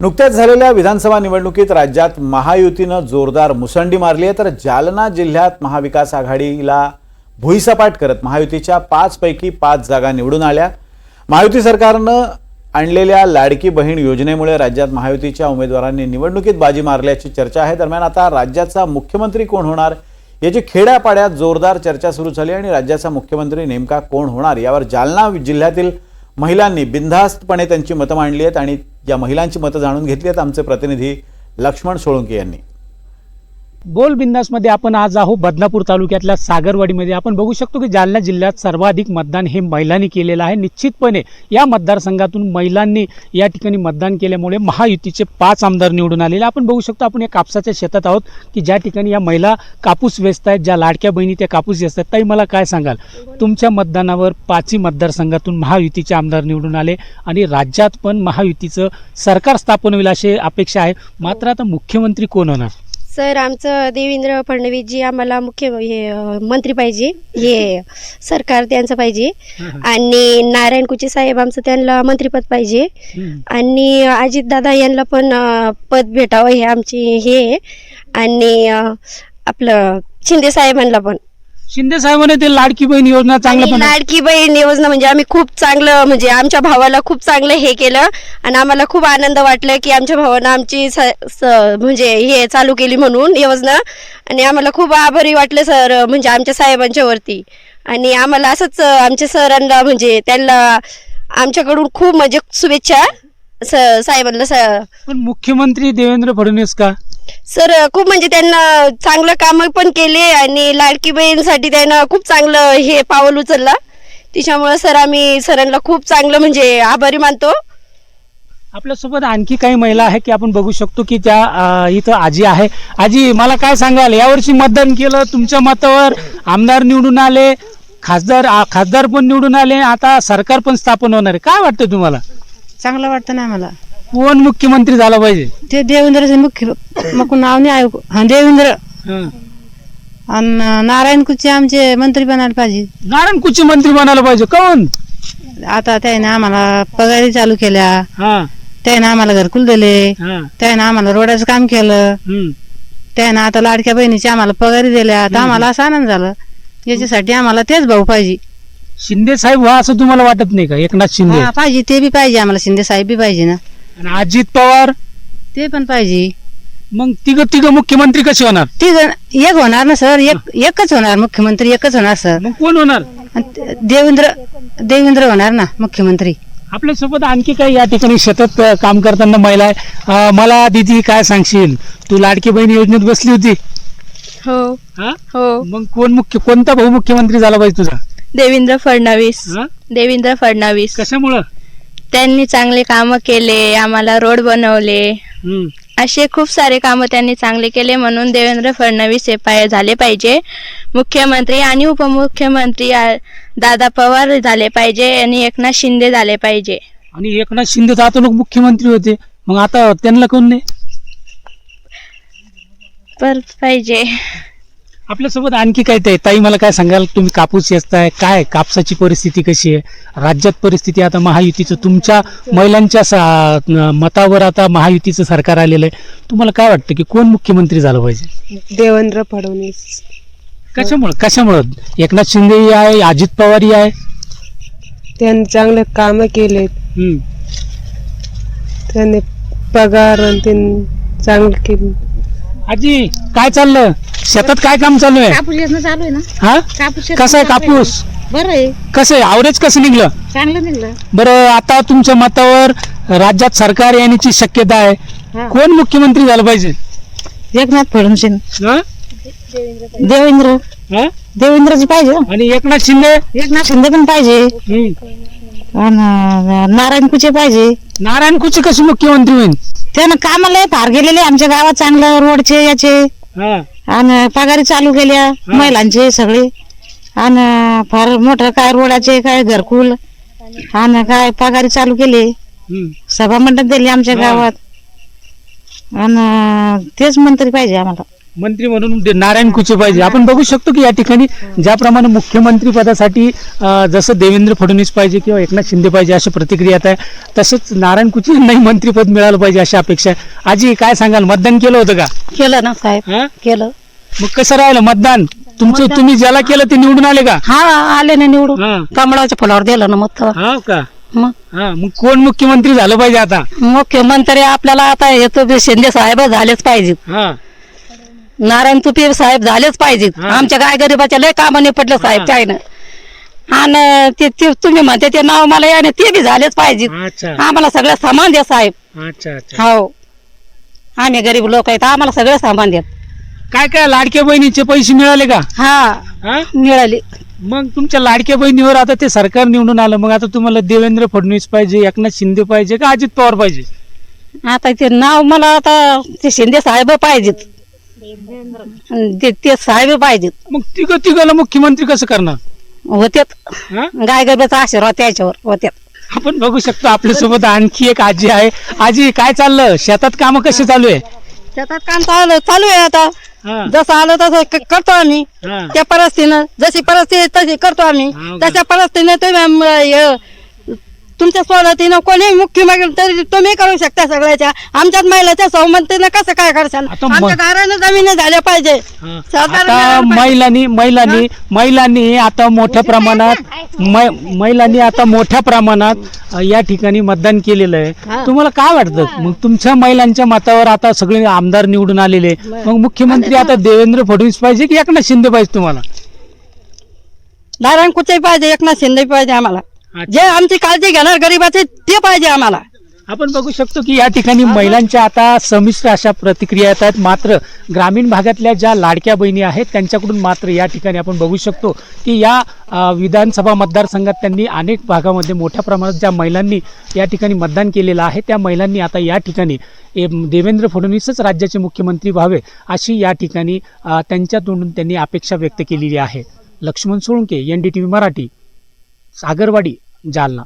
नुकत्याच झालेल्या विधानसभा निवडणुकीत राज्यात महायुतीनं जोरदार मुसंडी मारली आहे. तर जालना जिल्ह्यात महाविकास आघाडीला भुईसपाट करत महायुतीच्या पाचपैकी पाच जागा निवडून आल्या. महायुती सरकारनं आणलेल्या लाडकी बहीण योजनेमुळे राज्यात महायुतीच्या उमेदवारांनी निवडणुकीत बाजी मारल्याची चर्चा आहे. दरम्यान आता राज्याचा मुख्यमंत्री कोण होणार याची खेड्यापाड्यात जोरदार चर्चा सुरू झाली आणि राज्याचा मुख्यमंत्री नेमका कोण होणार यावर जालना जिल्ह्यातील महिलांनी बिनधास्तपणे त्यांची मतं मांडली आहेत आणि या महिलांची मतं जाणून घेतली आहेत आमचे प्रतिनिधी लक्ष्मण सोळंके यांनी. बोल बिंदासमध्ये आपण आज आहो बदनापूर तालुक्यातल्या सागरवाडीमध्ये. आपण बघू शकतो की जालना जिल्ह्यात सर्वाधिक मतदान हे महिलांनी केलेलं आहे. निश्चितपणे या मतदारसंघातून महिलांनी या ठिकाणी मतदान केल्यामुळे महायुतीचे पाच आमदार निवडून आलेले. आपण बघू शकतो आपण या कापसाच्या शेतात आहोत की ज्या ठिकाणी या महिला कापूस वेचत आहेत ज्या लाडक्या बहिणी त्या कापूस वेचत आहेत. ताई मला काय सांगाल? तुमच्या मतदानावर पाचही मतदारसंघातून महायुतीचे आमदार निवडून आले आणि राज्यात पण महायुतीचं सरकार स्थापन होईल अशी अपेक्षा आहे. मात्र आता मुख्यमंत्री कोण होणार? सर आमचं देवेंद्र फडणवीसजी आम्हाला मुख्य हे मंत्री पाहिजे. हे सरकार त्यांचं पाहिजे. आणि नारायण कुचे साहेब आमचं त्यांना मंत्रीपद पाहिजे. आणि अजितदादा यांना पण पद भेटावं हे आमची हे आहे. आणि आपलं शिंदे साहेबांना पण. शिंदे साहेबांनी ते लाडकी बहीण योजना चांगलं पण लाडकी बहीण योजना म्हणजे आम्ही खूप चांगलं म्हणजे आमच्या भावाला खूप चांगलं हे केलं आणि आम्हाला खूप आनंद वाटलं की आमच्या भावानं आमची स- स- म्हणजे हे चालू केली म्हणून योजना. आणि आम्हाला खूप आभारी वाटलं सर म्हणजे आमच्या साहेबांच्या वरती. आणि आम्हाला असंच आमच्या सरांना म्हणजे त्यांना आमच्याकडून खूप म्हणजे शुभेच्छा स- साहेबांना स- पण मुख्यमंत्री देवेंद्र फडणवीस का? सर खूप म्हणजे त्यांना चांगलं काम पण केले आणि लाडकी बहीणसाठी त्यांना खूप चांगलं हे पाऊल उचललं. त्याच्यामुळं सर आम्ही सरांना खूप चांगलं म्हणजे आभारी मानतो. आपल्यासोबत आणखी काही महिला आहे की आपण बघू शकतो की त्या अं, इथं आजी आहे. आजी मला काय सांगाल? यावर्षी मतदान केलं तुमच्या मतावर आमदार निवडून आले खासदार आ- खासदार पण निवडून आले आता सरकार पण स्थापन होणार आहे. काय वाटतं तुम्हाला? चांगलं वाटतं ना आम्हाला. कोण मुख्यमंत्री झाला पाहिजे? ते देवेंद्रचे मुख्य मग नाव नाही ऐकू हा देवेंद्र. हं. आणि नारायण कुचे आमचे मंत्री बनायला पाहिजे. नारायण कुची मंत्री बनायला पाहिजे. कोण? आता त्याने आम्हाला पगारी चालू केल्या. हा. त्याने आम्हाला घरकुल दिले. हा. त्याने आम्हाला रोडाचं काम केलं. त्याने आता लाडक्या बहिणीची आम्हाला पगारी दिल्या. आता आम्हाला असा आनंद झाला. याच्यासाठी आम्हाला तेच भाऊ पाहिजे. शिंदे साहेब व्हा असं तुम्हाला वाटत नाही का? एकनाथ शिंदे. हा पाहिजे ते बी पाहिजे. आम्हाला शिंदे साहेब बी पाहिजे ना. आणि अजित पवार? ते पण पाहिजे. मग तिघ तिघ मुख्यमंत्री कसे होणार? ती एक होणार ना सर? एक एकच होणार मुख्यमंत्री एकच होणार सर. मग कोण होणार? आणि ते- देवेंद्र देवेंद्र होणार ना मुख्यमंत्री. आपल्यासोबत आणखी काही या ठिकाणी शेतात अ, काम करताना महिला आहे. अ, मला दिदी काय सांगशील? तू लाडकी बहीण योजनेत बसली होती. हो. हा? हो. मग कोण मुख्य कोणता भाऊ मुख्यमंत्री झाला पाहिजे तुझा? देवेंद्र फडणवीस. हा? देवेंद्र फडणवीस. कशामुळं? त्यांनी चांगले कामं केले आम्हाला रोड बनवले. हम्म. असे खूप सारे कामं त्यांनी चांगले केले म्हणून देवेंद्र फडणवीस हे पाय झाले पाहिजे. मुख्यमंत्री आणि उपमुख्यमंत्री आ- दादा पवार झाले पाहिजे आणि एकनाथ शिंदे झाले पाहिजे. आणि एकनाथ शिंदे तर आता लोक मुख्यमंत्री होते. मग आता त्यांना कोण नाही? पर पाहिजे. आपल्यासोबत आणखी काय ते ताई मला काय सांगाल? तुम्ही कापूस येताय. काय कापसाची परिस्थिती कशी आहे? राज्यात परिस्थिती आता महायुतीचं तुमच्या महिलांच्या सा- मतावर आता महायुतीचं सरकार आलेलं आहे. तुम्हाला काय वाटतं की कोण मुख्यमंत्री झालं पाहिजे? देवेंद्र फडणवीस. कशामुळं? कशामुळं? एकनाथ शिंदेही आहे अजित पवारही आहे? त्यांनी चांगले काम केले हम्म. त्यांनी पगार आणि त्यांनी चांगले केले. आजी काय चाललं? शेतात काय काम चालू आहे? कापूस येणं चालू आहे ना. हा? कापूस कसं आहे कापूस? बरं आहे. कसं आहे? आवरेज कसं निघलं? चांगलं निघलं. बरं आता तुमच्या मतावर राज्यात सरकार येण्याची शक्यता आहे. हा. कोण मुख्यमंत्री झालं पाहिजे? एकनाथ फडणवीस. हा? देवेंद्र. हा? देवेंद्रजी पाहिजे आणि एकनाथ शिंदे? एकनाथ शिंदे पण पाहिजे. हम्म. आणि नारायण कुचे पाहिजे. नारायण कुचे कसे मुख्यमंत्री होईल त्यानं कामाला फार गेलेले आमच्या गावात चांगलं रोडचे याचे. हा. आणि पगारी चालू केल्या महिलांचे सगळे. आणि फार मोठं काय रोडाचे काय घरकुल. आणि काय पगारी चालू केले. हम्म. सभा मंडप दिले आमच्या गावात. आणि तेच मंत्री पाहिजे आम्हाला. मंत्री म्हणून दे- नारायण कुचे पाहिजे आपण बघू शकतो की या ठिकाणी ज्याप्रमाणे मुख्यमंत्री पदासाठी अं, जसं देवेंद्र फडणवीस पाहिजे किंवा एकनाथ शिंदे पाहिजे अशी प्रतिक्रिया येत आहे तसंच नारायण कुचे यांनाही मंत्रीपद मिळालं पाहिजे अशी अपेक्षा आहे. आजी काय सांगाल? मतदान केलं होतं का? केलं ना साहेब हा? केलं. मग कसं राहिलं मतदान? तुमचं तुम्ही ज्याला केलं ते निवडून आले का? हा आले ना निवडून. कमळाच्या फुलावर दिलं ना मत हा का? मग. हा मग कोण मुख्यमंत्री झालं पाहिजे आता? मुख्यमंत्री आपल्याला आता येतो बी शिंदे साहेब झालेच पाहिजेत हा. नारायण तुपे साहेब झालेच पाहिजेत. आमच्या काय गरीबाच्या लय कामाने पडलं साहेब त्यानं. आणि ते ते तुम्ही म्हणते ते नाव मला याने ते बी झालेच पाहिजेत अच्छा. आम्हाला सगळं सामान द्या साहेब. अच्छा अच्छा. हो. आम्ही गरीब लोक आहेत आम्हाला सगळं सामान द्या. काय काय लाडक्या बहिणीचे पैसे मिळाले का? हा. हा? मिळाली. मग तुमच्या लाडक्या बहिणीवर आता ते सरकार निवडून आलं मग आता तुम्हाला देवेंद्र फडणवीस पाहिजे एकनाथ शिंदे पाहिजे का अजित पवार पाहिजे? आता ते नाव मला आता ते शिंदे साहेब पाहिजेत. ते- ते साहेब पाहिजेत. मग तिघ तिघाला मुख्यमंत्री कसं करणार? होत्यात. हा? गाय गरब्याचा आशीर्वाद त्याच्यावर होत्यात. आपण बघू शकतो आपल्यासोबत आणखी एक आजी आहे. आजी काय चाललं? शेतात काम कसे चालू आहे? शेतात काम चालू चालू आहे आता. हा, जसं आलं तसं क- करतो आम्ही. हा. त्या परिस्थितीनं जशी परिस्थिती तशी करतो आम्ही. हो का? तशा परिस्थितीनं तुम्ही आम- हे, तुमच्या सोबतीनं कोणी मुख्यमंत्री तरी तुम्ही करू शकता सगळ्याच्या. आमच्यात महिलाच्या सौमतीनं कसं काय करशाल? आता म- आमच्या घरानं जमीन झाल्या पाहिजे. हा. साधारण आता मिळालं पाहिजे. महिलांनी महिलांनी महिलांनी आता मोठ्या प्रमाणात मै- महिलांनी आता मोठ्या प्रमाणात अ, या ठिकाणी मतदान केलेलं आहे. तुम्हाला काय वाटतं? मग तुमच्या महिलांच्या मतावर आता सगळे आमदार निवडून आलेले मग मुख्यमंत्री आता देवेंद्र फडणवीस पाहिजे की एकनाथ शिंदे पाहिजे तुम्हाला? नारायण कुठे पाहिजे एकनाथ शिंदे पाहिजे आम्हाला. जे आमची काळजी घेणार गरीबाचे ते पाहिजे आम्हाला. आपण बघू शकतो की या ठिकाणी महिलांच्या आता संमिश्र अशा प्रतिक्रिया येत आहेत. मात्र ग्रामीण भागातल्या ज्या लाडक्या बहिणी आहेत त्यांच्याकडून मात्र या ठिकाणी आपण बघू शकतो की या विधानसभा मतदारसंघात त्यांनी अनेक भागामध्ये मोठ्या प्रमाणात ज्या महिलांनी या ठिकाणी मतदान केलेलं आहे त्या महिलांनी आता या ठिकाणी देवेंद्र फडणवीसच राज्याचे मुख्यमंत्री व्हावे अशी या ठिकाणी त्यांच्या तोंडून त्यांनी अपेक्षा व्यक्त केलेली आहे. Laxman Solanke N D T V Marathi. Sagarwadi Jalna.